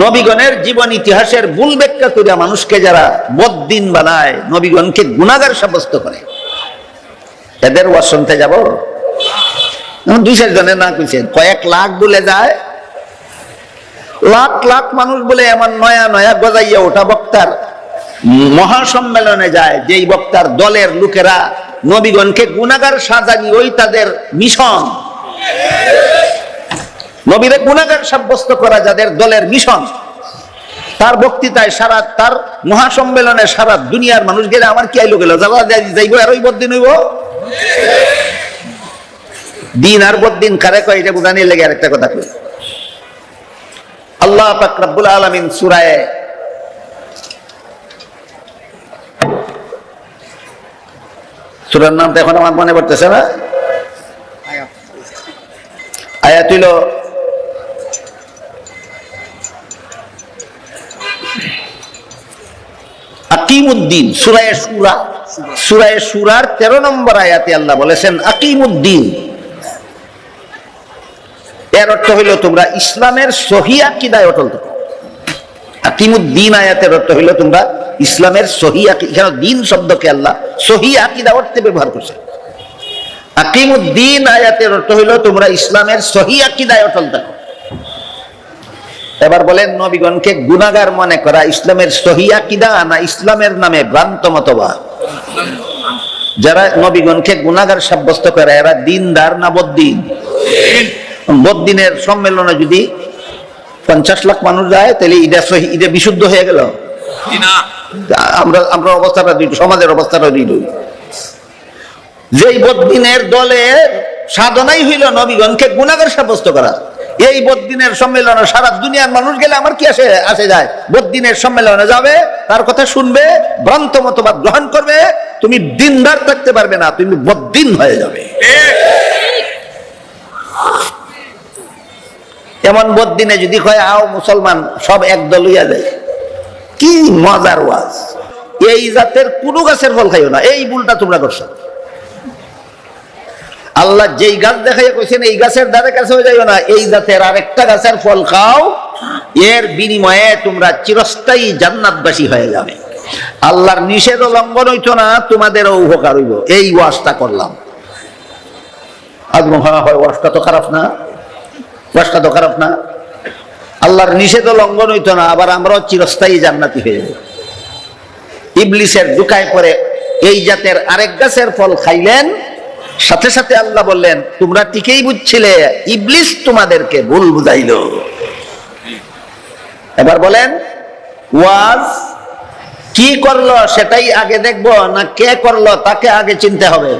নবীগণের জীবন ইতিহাসের ভুল ব্যাখ্যা করে মানুষকে যারা বদ্দিন বানায়, নবীগণকে গুণাগার সাব্যস্ত করে। এদের ওয়াজ শুনতে যাব দুই চার জনের না কইছে, কয়েক লাখ বলে যায়। লাখ লাখ মানুষ বলে এমন নয়া নয়া গজাইয়া ওঠা বক্তার মহাসম্মেলনে যায়, যেই বক্তার দলের লোকেরা নবীগণকে গুণাগার সাজানি ওই তাদের মিশন। নবীরে গুণাগার সাব্যস্ত করা যাদের দলের মিশন তার বক্তৃতায় সারা তার মহাসম্মেলনে সারা দুনিয়ার মানুষ গেলে আমার কি আইলো গেল? যাইব আর ওই বদিন হইব? দিন আর বদিন কারে কয় এটা বুঝানির লেগে আরেকটা কথা কই। আল্লাহ পাক রব্বুল আলামিন সূরায়ে সূরার নামটা এখন আমার মনে পড়তেছে না? আয়াত হইল আকিমুদ্দিন, সুরায় সুরা। সুরায় সুরার তেরো নম্বর আয়াতে আল্লাহ বলেছেন, আকিমুদ্দিন। এর অর্থ হইল তোমরা ইসলামের সহি আকিদায় অটল থাকো। আকিমুদ্দিন আয়াতের অর্থ হইল তোমরা ইসলামের সহি এখানে দিন শব্দকে আল্লাহ সহি আকিদা অর্থে ব্যবহার করছে। আকিমুদ্দিন আয়াতের অর্থ হইল তোমরা ইসলামের সহি আকিদায় অটল থাকো। এবার বলেন নবীগণকে গুনাগার মনে করা ইসলামের সহি আকিদা না ইসলামের নামে ভ্রান্ত মতবাদ? যারা নবীগণকে গুনাগার সাব্যস্ত করে এরা দিনদার না বদ্দিন? বদ্দিনের সম্মেলনে যদি পঞ্চাশ লাখ মানুষ যায় তাহলে ইটা সহি ইটা বিশুদ্ধ হয়ে গেল। আমরা আমরা অবস্থাটা দুই সমাজের অবস্থাটা দুই দুই। যেই বদ্দিনের দলে সাধনাই হইল নবীগণকে গুণাগার সাব্যস্ত করা। এই বদ্দিনের সম্মেলনে সারা দুনিয়ার মানুষ গেলে আমার কি আসে আসে যায়? বদ্দিনের সম্মেলনে যাবে, তার কথা শুনবে, ভ্রান্ত মতবাদ গ্রহণ করবে, তুমি দিনদার থাকতে পারবে না, তুমি বদ্দিন হয়ে যাবে। এমন বদ্দিনে যদি কয়, আও মুসলমান, সব একদল হইয়া যায়। কি মজার ওয়াজ। এই জাতের কোনো গাছের ফল খাইও না। এই ভুলটা তোমরা করছ। আল্লাহ যেই গাছ দেখাইয়া কইছেন, এই গাছের দ্বারে কাছে হয়ে যাইও না। এই জাতের আরেকটা গাছের ফল খাও, এর বিনিময়ে তোমরা চিরস্থায়ী জান্নাতবাসী হয়ে যাবে। আল্লাহর নিষেধ লঙ্ঘন হইতো না, তোমাদেরও উপকার হইব। এই ওয়াজটা করলাম। আদম হয় হয় ওয়াজটা তো খারাপ না? ওয়াজটা তো খারাপ না? আল্লাহর নিষেধ লঙ্ঘন হইতো না, আবার আমরাও চিরস্থায়ী জান্নাতি হয়ে যাব। ইবলিসের দুকায় পরে এই জাতের আরেক গাছের ফল খাইলেন সাথে সাথে আল্লাহ বললেন তোমরা ঠিকই বুঝছিলে ইবলিস তোমাদেরকে ভুল বুঝাইল। এবার বলেন ওয়াজ কি করল সেটাই আগে দেখব না কে করল তাকে আগে চিনতে হবে।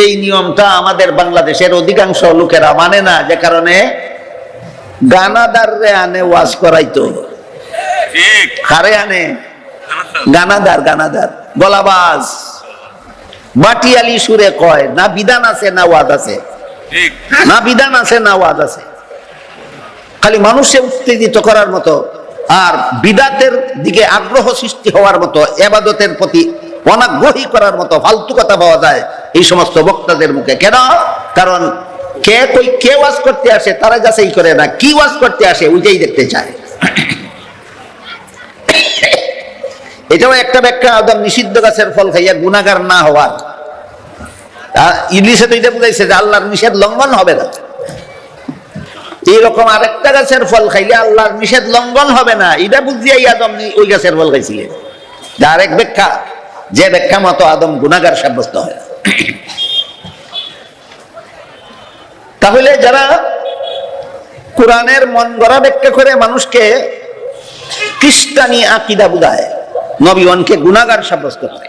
এই নিয়মটা আমাদের বাংলাদেশের অধিকাংশ লোকেরা মানে না যে কারণে গানাদাররে আনে ওয়াজ করাইতো। ঠিক। কারে আনে? গানাদার। গানাদার গলাবাজ বাটিয়ালি সুরে কয় না বিধান আছে না ওয়াজ আছে। না বিধান আছে না ওয়াজ আছে। খালি মানুষে উত্তেজিত করার মতো আর বিদাতের দিকে আগ্রহ সৃষ্টি হওয়ার মতো এবাদতের প্রতি অনাগ্রহী করার মতো ফালতু কথা পাওয়া যায় এই সমস্ত বক্তাদের মুখে। কেন? কারণ কে কই কে ওয়াজ করতে আসে তারা যাচাই করে না। কি ওয়াজ করতে আসে ওইটাই দেখতে চায়। এটাও একটা ব্যাখ্যা একদম নিষিদ্ধ গাছের ফল খাইয়া গুণাগার না হওয়ার। ইংলিশে তো এটা বুঝাইছে যে আল্লাহর নিষেধ লঙ্ঘন হবে না। এইরকম আরেকটা গাছের ফল খাইলে আল্লাহর নিষেধ লঙ্ঘন হবে না। এটা বুঝিয়াই আদম ওই গাছের ফল খাইছিলেন। যা আরেক ব্যাখ্যা। যে ব্যাখ্যা মতো আদম গুণাগার সাব্যস্ত হয়। তাহলে যারা কোরআনের মন গড়া ব্যাখ্যা করে মানুষকে খ্রিস্টানি আকিদা বুঝায় নবীগণকে গুণাগার সাব্যস্ত করে।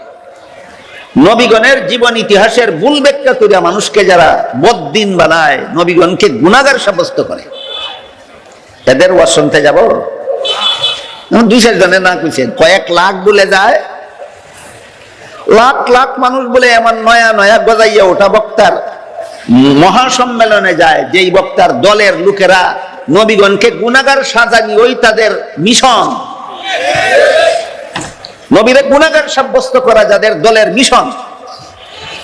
নবীগণের জীবন ইতিহাসের ভুল ব্যাখ্যা করে মানুষকে যারা বদ্দিন বানায়, নবীগণকে গুণাগার সাব্যস্ত করে। এদের ওয়াজ শুনতে যাব দুই চার জনের না কইছে, কয়েক লাখ বলে যায়, লাখ লাখ মানুষ বলে এমন নয়া নয়া গজাইয়া ওঠা বক্তার মহাসম্মেলনে যায়, যেই বক্তার দলের লোকেরা নবীগণকে গুণাগার সাজানি ওই তাদের মিশন। নবীরে গুণাগার সাব্যস্ত করা যাদের দলের মিশন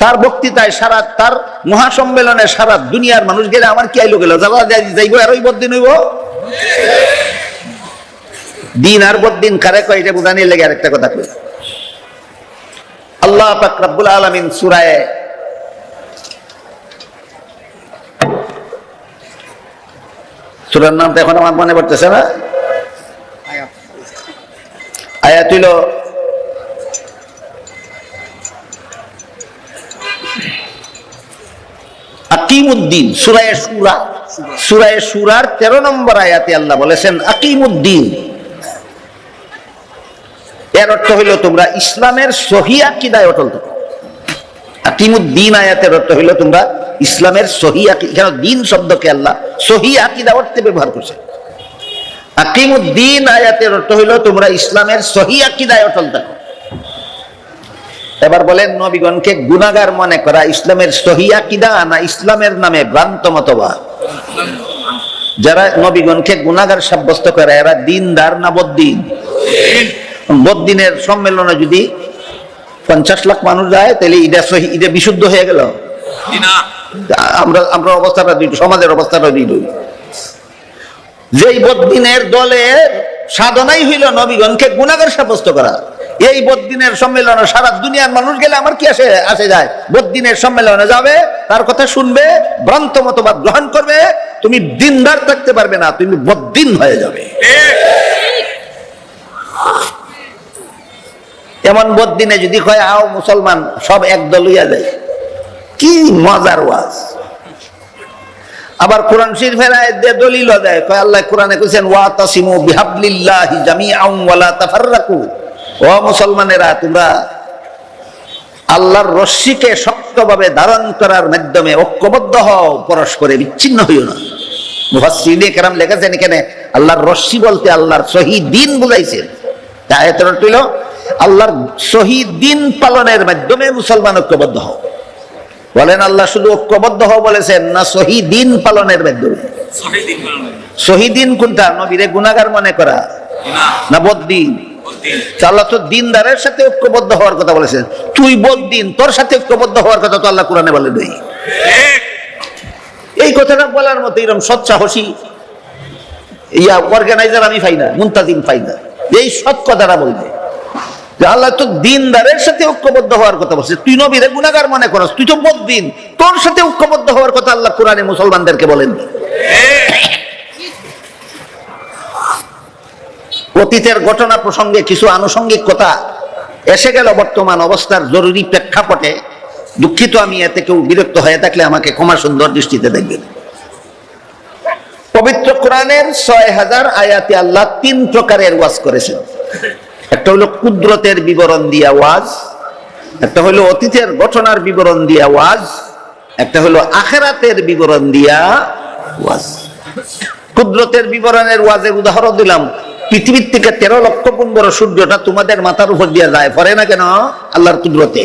তার বক্তৃতায় সারা তার মহাসম্মেলনে সারা দুনিয়ার মানুষ গেলে আমার কি আইলো গেল? যাইব আর ওই বদিন হইব? দিন আর বদিন কারে কয় এটা বুঝানির লেগে আরেকটা কথা কই। আল্লাহ পাক রব্বুল আলামিন সূরায়ে সূরার নামটা এখন আমার মনে পড়তেছে না? আয়াত হইল আকিমুদ্দিন, সুরায় সুরা। সুরায় সুরার তেরো নম্বর আয়াতে আল্লাহ বলেছেন, আকিমুদ্দিন। এর অর্থ হইল তোমরা ইসলামের সহি আকিদায় অটল থাকো। আকিমুদ্দিন আয়াতের অর্থ তোমরা ইসলামের সহি এখানে দিন শব্দকে আল্লাহ সহি আকিদা অর্থে ব্যবহার করছে। আকিমুদ্দিন আয়াতের অর্থ হইল তোমরা ইসলামের সহি আকিদায় অটল থাকো। এবার বলেন নবীগণকে গুনাগার মনে করা ইসলামের সহি আকিদা না ইসলামের নামে ভ্রান্ত মতবাদ? যারা নবীগণকে গুনাগার সাব্যস্ত করে এরা দিনদার না বদ্দিন? বদ্দিনের সম্মেলনে যদি পঞ্চাশ লাখ মানুষ যায় তাহলে ইটা সহি ইটা বিশুদ্ধ হয়ে গেল। না আমরা আমরা অবস্থাটা দুই সমাজের অবস্থাটা দুই দুই। যেই বদ্দিনের দলে সাধনাই হইল নবীগণকে গুণাগার সাব্যস্ত করা। এই বদ্দিনের সম্মেলনে সারা দুনিয়ার মানুষ গেলে আমার কি আসে আসে যায়? বদ্দিনের সম্মেলনে যাবে, তার কথা শুনবে, ভ্রান্ত মতবাদ গ্রহণ করবে, তুমি দিনদার থাকতে পারবে না, তুমি বদ্দিন হয়ে যাবে। এমন বদ্দিনে যদি কয়, আও মুসলমান, সব একদল হইয়া যায়। কি মজার ওয়াজ। আবার কোরআন শরীফের দলিল দেয় কয়, আল্লাহ কোরআনে কইছেন, ওয়া তাসিমু বিহাবলিল্লাহি জামিআন ওয়ালা তাফাররাকু। ও মুসলমানেরা তোমরা আল্লাহর রশ্মিকে শক্তভাবে ধারণ করার মাধ্যমে ঐক্যবদ্ধ হও পরস্পরে বিচ্ছিন্ন হইও না। মুফাসসিরিনে কেরাম লিখেছেন এখানে আল্লাহর রশ্মি বলতে আল্লাহর শহীদ দিন বুঝাইছেন। তা আয়াতের অর্থ হইল আল্লাহর শহীদ দিন পালনের মাধ্যমে মুসলমান ঐক্যবদ্ধ হও। বলেন আল্লাহ শুধু ঐক্যবদ্ধ হও বলেছেন না শহীদ দিন পালনের মাধ্যমে। শহীদিন শহীদিন কোনটা? নবীরে গুনাগার মনে করা? না বদ্দিন। আল্লাহ তো দিনদারের সাথে ঐক্যবদ্ধ হওয়ার কথা বলেছেন তুই তোর সাথে ঐক্যবদ্ধ হওয়ার কথা তো আল্লাহ কোরআনে বলে নেই। এই কথাটা বলার মতো এরকম ইয়া অর্গানাইজার আমি পাই না, মুন্তাজিম পাই না। এই সৎ কথাটা বলবে। যে আল্লাহ তো দিনদারের সাথে ঐক্যবদ্ধ হওয়ার কথা বলছে। তুই নবীরে গুনাগার মনে করস, তুই তো বদ্দিন তোর সাথে ঐক্যবদ্ধ হওয়ার কথা আল্লাহ কোরআনে মুসলমানদেরকে বলেন অতীতের ঘটনা প্রসঙ্গে কিছু আনুষঙ্গিক কথা এসে গেল বর্তমান অবস্থার জরুরি প্রেক্ষাপটে। দুঃখিত আমি এতে কেউ বিরক্ত হয়ে থাকলে আমাকে ক্ষমা সুন্দর দৃষ্টিতে দেখবেন। পবিত্র কোরআনের ছয় হাজার আয়াতে আল্লাহ তিন প্রকারের ওয়াজ করেছেন। একটা হলো কুদরতের বিবরণ দিয়া ওয়াজ, একটা হলো অতীতের ঘটনার বিবরণ দিয়া ওয়াজ, একটা হলো আখেরাতের বিবরণ দিয়া ওয়াজ। কুদরতের বিবরণের ওয়াজের উদাহরণ দিলাম। পৃথিবীর থেকে তেরো লক্ষ বড় সূর্যটা তোমাদের মাথার উপর দিয়ে যায়। পরে না কেন? আল্লাহর কুদরতে।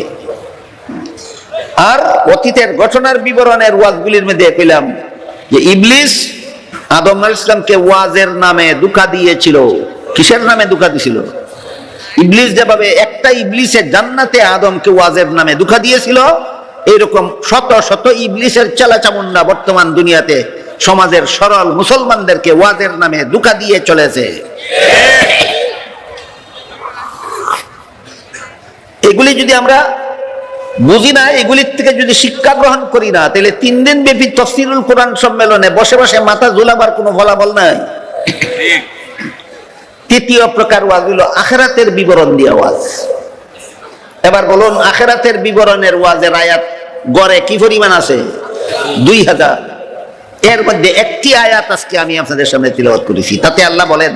আর অতীতের ঘটনার বিবরণের ওয়াজগুলির মধ্যে পেলাম যে ইবলিস আদম আল ইসলামকে ওয়াজের নামে দুঃখা দিয়েছিল। কিসের নামে দুঃখা দিছিল ইবলিস যেভাবে একটা ইবলিসের জান্নাতে আদমকে ওয়াজের নামে দুঃখা দিয়েছিল, এইরকম শত শত ইবলিসের চেলা চামুন্ডা বর্তমান দুনিয়াতে সমাজের সরল মুসলমানদেরকে ওয়াজের নামে দুঃখা দিয়ে চলেছে। এগুলি যদি আমরা বুঝি না, এগুলির থেকে যদি শিক্ষা গ্রহণ করি না, তাহলে তিন দিন ব্যাপী তফসিরুল কোরআন সম্মেলনে বসে বসে মাথা ঝুলাবার কোনো ফলাফল নাই। তৃতীয় প্রকার ওয়াজ হলো আখেরাতের বিবরণ দিয়ে ওয়াজ। এবার বলুন, আখেরাতের বিবরণের ওয়াজের আয়াত গড়ে কি পরিমাণ আছে? দুই হাজার। এর মধ্যে একটি আয়াত আজকে আমি আপনাদের সামনে তিলবত করেছি তাতে আল্লাহ বলেন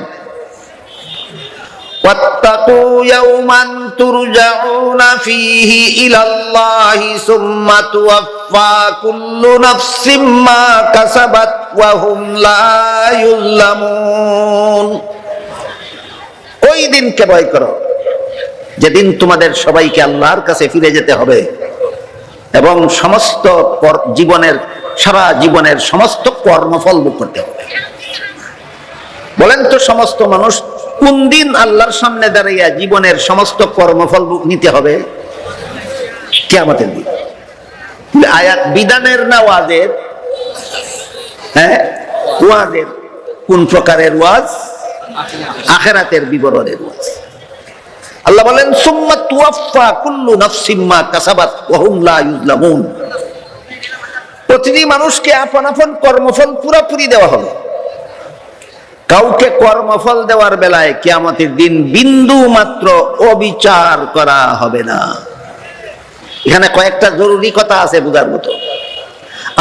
واتقوا يوما ترجعون فيه إلى الله ثم توفى كل نفس ما كسبت وهم لا يظلمون ওই দিনকে ভয় করো যেদিন তোমাদের সবাইকে আল্লাহর কাছে ফিরে যেতে হবে এবং সমস্ত কর- জীবনের সারা জীবনের সমস্ত কর্মফল ভোগ করতে হবে। বলেন তো সমস্ত মানুষ কোন দিন আল্লাহর সামনে দাঁড়াইয়া জীবনের সমস্ত কর্মফল নিতে হবে? কেয়ামতের দিন। আয়াত বিধানের না ওয়াজের? হ্যাঁ? ওয়াজের। কোন প্রকারের ওয়াজ? আখেরাতের বিবরণের ওয়াজ। আল্লাহ বলেন, সুম্মা তুয়াফা কুল্লু নাফসিম মা কাসাবাত ওয়া হুম লা ইউজলামুন প্রতিটি মানুষকে আপন আপন কর্মফল পুরোপুরি দেওয়া হবে কাউকে কর্মফল দেওয়ার বেলায় কিয়ামতের দিন বিন্দু মাত্র অবিচার করা হবে না। এখানে কয়েকটা জরুরি কথা আছে বোঝার মতো।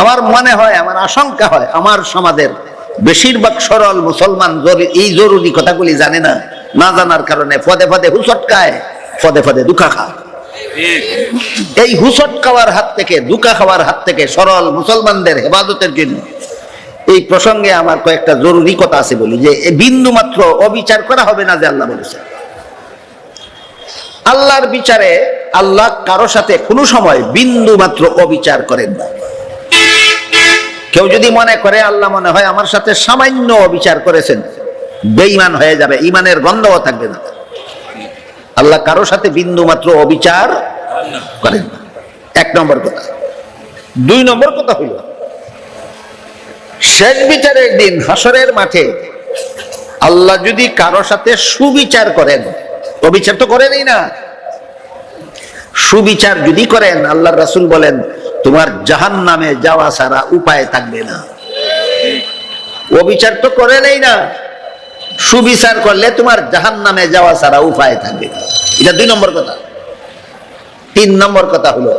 আমার মনে হয়, আমার আশঙ্কা হয়, আমার সমাজের বেশিরভাগ সরল মুসলমান এই জরুরি কথাগুলি জানে না না জানার কারণে পদে পদে হুচটকায় পদে পদে দুঃখা খায়। এই হুসট খাওয়ার হাত থেকে, দুকা খাওয়ার হাত থেকে সরল মুসলমানদের হেফাজতের জন্য। এই প্রসঙ্গে আমার কয়েকটা জরুরি কথা আছে বলি, যে বিন্দু মাত্র অবিচার করা হবে না যে আল্লাহ বলেছে। আল্লাহর বিচারে আল্লাহ কারও সাথে কোনো সময় বিন্দু মাত্র অবিচার করেন না। কেউ যদি মনে করে, আল্লাহ মনে হয় আমার সাথে সামান্য অবিচার করেছেন, বেঈমান হয়ে যাবে ইমানের গন্ধও থাকবে না। আল্লাহ কারও সাথে বিন্দু মাত্র অবিচার করেন এক নম্বর কথা। দুই নম্বর কথা হইল, শেষ বিচারের দিন হাসরের মাঠে আল্লাহ যদি কারও সাথে সুবিচার করেন, অবিচার তো করেনই না। সুবিচার যদি করেন আল্লাহ রাসূল বলেন, তোমার জাহান নামে যাওয়া ছাড়া উপায় থাকবে না। অবিচার তো করেনই না। সুবিচার করলে তোমার জাহান নামে যাওয়া ছাড়া উপায় থাকবে এটা দুই নম্বর কথা। তিন নম্বর কথা হলো,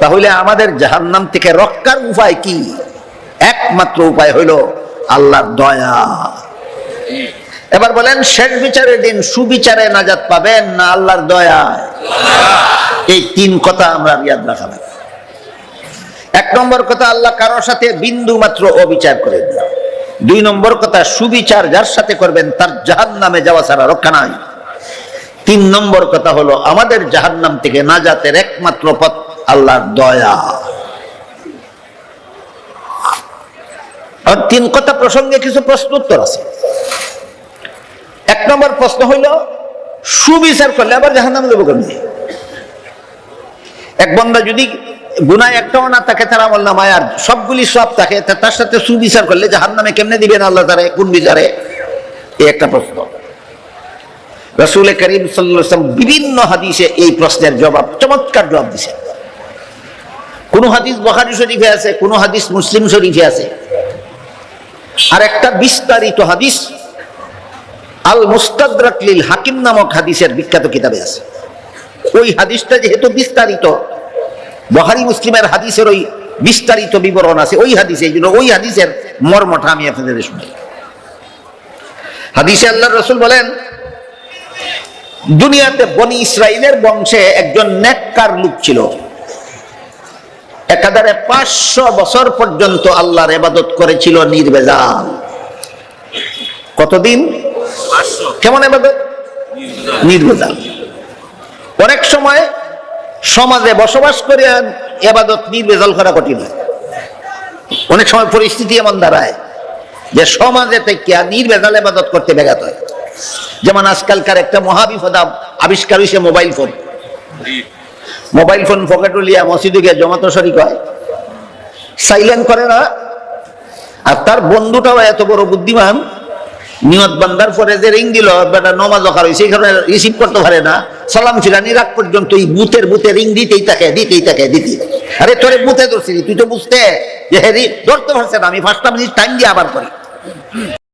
তাহলে আমাদের জাহান্নাম থেকে রক্ষার উপায় কি? একমাত্র উপায় হইল আল্লাহর দয়া। এবার বলেন, শেষ বিচারের দিন সুবিচারে নাজাত পাবেন না আল্লাহর দয়া এই তিন কথা আমরা ইয়াদ রাখা এক নম্বর কথা, আল্লাহ কারোর সাথে বিন্দু মাত্র অবিচার করে না দুই নম্বর কথা, সুবিচার যার সাথে করবেন তার জাহান নামে যাওয়া ছাড়া রক্ষা নাই। তিন নম্বর কথা হলো, আমাদের জাহান্নাম থেকে নাজাতের একমাত্র পথ আল্লাহর দয়া। তিন কথা প্রসঙ্গে কিছু প্রশ্ন উত্তর আছে। এক নম্বর প্রশ্ন হইল, সুবিচার করলে আবার জাহান্নাম দেবো কেমনি? এক বন্দা যদি গুনায় একটাও না থাকে, তার আমল নামায়, আর সবগুলি সব থাকে, তা তার সাথে সুবিচার করলে জাহান্নামে কেমনে দিবেন আল্লাহ তারে কোন বিচারে? এই একটা প্রশ্ন। রসুল করিম সাল্লাম বিভিন্ন হাদিসে এই প্রশ্নের জবাব, চমৎকার জবাব দিছে কোন হাদিস বখারি শরীফে আছে, কোন হাদিস মুসলিম শরীফে আছে। আর একটা বিস্তারিত হাদিস আল মুস্তাদরাক লিল হাকিম নামক হাদিসের বিখ্যাত কিতাবে আছে। ওই হাদিসটা যেহেতু বিস্তারিত বখারি মুসলিমের হাদিসের ওই বিস্তারিত বিবরণ আছে ওই হাদিসে এই জন্য ওই হাদিসের মর্মটা আমি আপনাদের শুনি হাদিসে আল্লাহ রসুল বলেন দুনিয়াতে বনি ইসরায়েলের বংশে একজন নেককার লোক ছিল। একাধারে পাঁচশো বছর পর্যন্ত আল্লাহর এবাদত করেছিল নির্বেজাল। কতদিন? কেমন এবাদত নির্বেজাল। অনেক সময় সমাজে বসবাস করে এবাদত নির্বেজাল করা কঠিন হয়। অনেক সময় পরিস্থিতি এমন দাঁড়ায় যে সমাজে থেকে নির্বেজাল এবাদত করতে ব্যাঘাত হয়। যেমন আজকালকার একটা মহাবিপদ আবিষ্কার হয়েছে মোবাইল ফোন। মোবাইল ফোন পকেটে লিয়া মসজিদে গিয়ে জমাতো শরিক হয়। সাইলেন্ট করে না। আর তার বন্ধুটাও এত বড় বুদ্ধিমান নিয়ত বান্দার পরে যে রিং দিল, বেটা নমাজ অখার হয়েছে এই কারণে রিসিভ করতে পারে না। সালাম ফিরানি রাখ পর্যন্ত এই বুথের বুথে রিং দিতেই থাকে দিতেই থাকে দিতে আরে তোরে বুথে ধরছিলি তুই তো বুঝতে যে হ্যাঁ ধরতে পারছে না, আমি ফার্স্ট টাইম টাইম দিয়ে আবার করি।